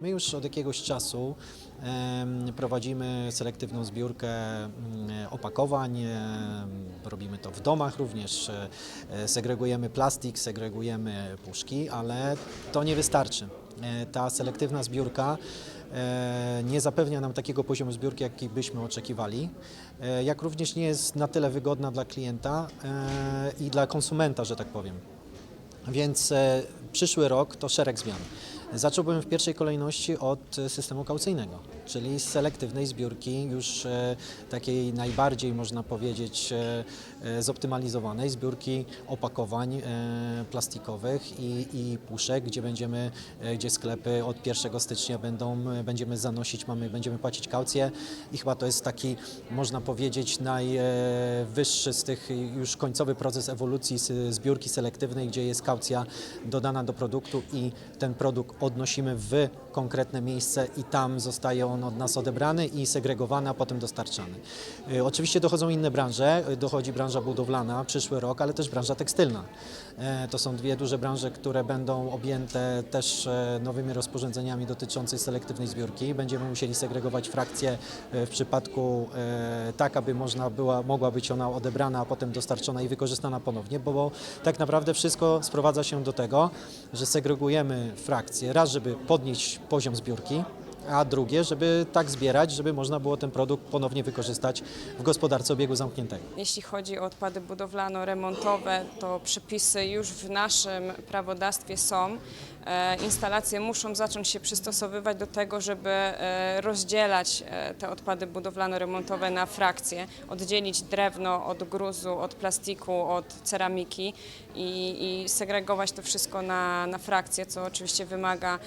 My już od jakiegoś czasu prowadzimy selektywną zbiórkę mm, opakowań, robimy to w domach również, e, segregujemy plastik, segregujemy puszki, ale to nie wystarczy. E, Ta selektywna zbiórka e, nie zapewnia nam takiego poziomu zbiórki, jaki byśmy oczekiwali, jak również nie jest na tyle wygodna dla klienta i dla konsumenta, że tak powiem. Więc przyszły rok to szereg zmian. Zacząłbym w pierwszej kolejności od systemu kaucyjnego, czyli selektywnej zbiórki, już e, takiej najbardziej, można powiedzieć, e, e, zoptymalizowanej zbiórki opakowań plastikowych i, i puszek, gdzie będziemy, gdzie sklepy od 1 stycznia będą, będziemy zanosić, mamy, będziemy płacić kaucję. I chyba to jest taki, można powiedzieć, najwyższy z tych już końcowy proces ewolucji zbiórki selektywnej, gdzie jest kaucja dodana do produktu i ten produkt odnosimy w konkretne miejsce i tam zostaje on od nas odebrany i segregowany, a potem dostarczany. Y, Oczywiście dochodzą inne branże, y, dochodzi branża budowlana przyszły rok, ale też branża tekstylna. E, To są dwie duże branże, które będą objęte też e, nowymi rozporządzeniami dotyczącymi selektywnej zbiórki. Będziemy musieli segregować frakcje e, w przypadku tak, aby można była, mogła być ona odebrana, a potem dostarczona i wykorzystana ponownie, bo, bo tak naprawdę wszystko sprowadza się do tego, że segregujemy frakcje, raz, żeby podnieść poziom zbiórki, a drugie, żeby tak zbierać, żeby można było ten produkt ponownie wykorzystać w gospodarce obiegu zamkniętego. Jeśli chodzi o odpady budowlano-remontowe, to przepisy już w naszym prawodawstwie są. E, Instalacje muszą zacząć się przystosowywać do tego, żeby e, rozdzielać e, te odpady budowlano-remontowe na frakcje, oddzielić drewno od gruzu, od plastiku, od ceramiki i, i segregować to wszystko na, na frakcje, co oczywiście wymaga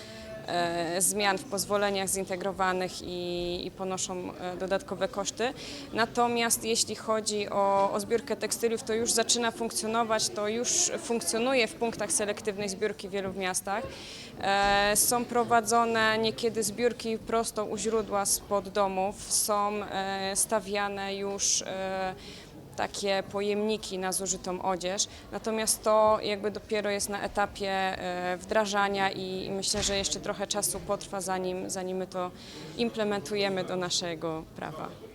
zmian w pozwoleniach zintegrowanych i, i ponoszą e, dodatkowe koszty. Natomiast jeśli chodzi o, o zbiórkę tekstyliów, to już zaczyna funkcjonować, to już funkcjonuje w punktach selektywnej zbiórki w wielu miastach. E, Są prowadzone niekiedy zbiórki prosto u źródła spod domów, są e, stawiane już e, takie pojemniki na zużytą odzież. Natomiast to jakby dopiero jest na etapie e, wdrażania i myślę, że jeszcze trochę czasu potrwa, zanim, zanim my to implementujemy do naszego prawa.